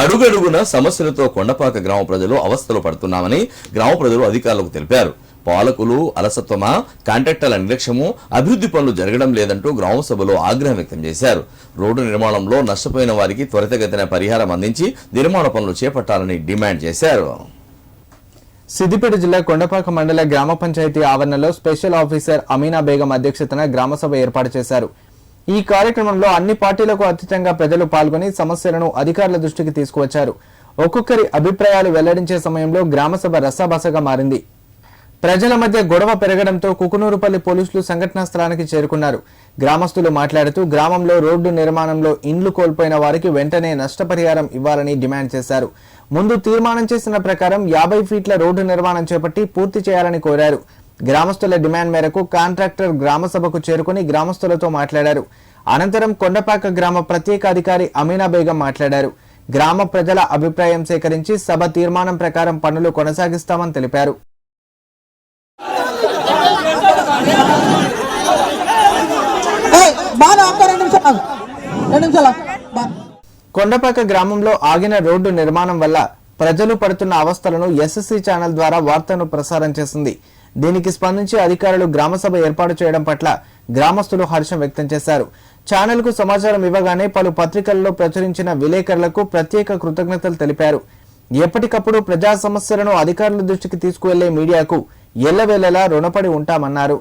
అడుగడుగున సమస్యలతో కొండపాక గ్రామ ప్రజలు అవస్థలు పడుతున్నామని గ్రామ ప్రజలు అధికారులకు తెలిపారు. పాలకులు అలసత్వమా కాంట్రాక్టర్ల నిర్లక్ష్యము అభివృద్ధి పనులు జరగడం లేదంటూ గ్రామ సభలో ఆగ్రహం వ్యక్తం చేశారు. రోడ్డు నిర్మాణంలో నష్టపోయిన వారికి త్వరితగతిన పరిహారం అందించి నిర్మాణ పనులు చేపట్టాలని డిమాండ్ చేశారు. సిద్దిపేట జిల్లా కొండపాక మండల గ్రామ పంచాయతీ ఆవరణలో స్పెషల్ ఆఫీసర్ అమీనా బేగం అధ్యక్షతన గ్రామసభ ఏర్పాటు చేశారు. ఈ కార్యక్రమంలో అన్ని పార్టీలకు అతీతంగా ప్రజలు పాల్గొని సమస్యలను అధికారుల దృష్టికి తీసుకువచ్చారు. ఒక్కొక్కరి అభిప్రాయాలు వెల్లడించే సమయంలో గ్రామసభ రసాబసగా మారింది. ప్రజల మధ్య గొడవ పెరగడంతో కుకునూరుపల్లి పోలీసులు సంఘటనా స్థలానికి చేరుకున్నారు. గ్రామస్తులు మాట్లాడుతూ గ్రామంలో రోడ్డు నిర్మాణంలో ఇండ్లు కోల్పోయిన వారికి వెంటనే నష్టపరిహారం ఇవ్వాలని డిమాండ్ చేశారు. ముందు తీర్మానం చేసిన ప్రకారం యాభై ఫీట్ల రోడ్డు నిర్మాణం చేపట్టి పూర్తి చేయాలని కోరారు. గ్రామస్తుల డిమాండ్ మేరకు కాంట్రాక్టర్ గ్రామ సభకు చేరుకుని గ్రామస్తులతో మాట్లాడారు. అనంతరం కొండపాక గ్రామ ప్రత్యేక అధికారి అమీనా బేగం మాట్లాడారు. గ్రామ ప్రజల అభిప్రాయం సేకరించి సభ తీర్మానం ప్రకారం పనులు కొనసాగిస్తామని తెలిపారు. కొండపాక గ్రామంలో ఆగిన రోడ్డు నిర్మాణం వల్ల ప్రజలు పడుతున్న అవస్థలను ఎస్ఎస్సీ ఛానల్ ద్వారా వార్తను ప్రసారం చేసింది. దీనికి స్పందించి అధికారులు గ్రామసభ ఏర్పాటు చేయడం పట్ల గ్రామస్తులు హర్షం వ్యక్తం చేశారు. ఛానల్కు సమాచారం ఇవ్వగానే పలు పత్రికల్లో ప్రచురించిన విలేకరులకు ప్రత్యేక కృతజ్ఞతలు తెలిపారు. ఎప్పటికప్పుడు ప్రజా సమస్యలను అధికారుల దృష్టికి తీసుకువెళ్ళే మీడియాకు ఎల్లవేళలా రుణపడి ఉంటామన్నారు.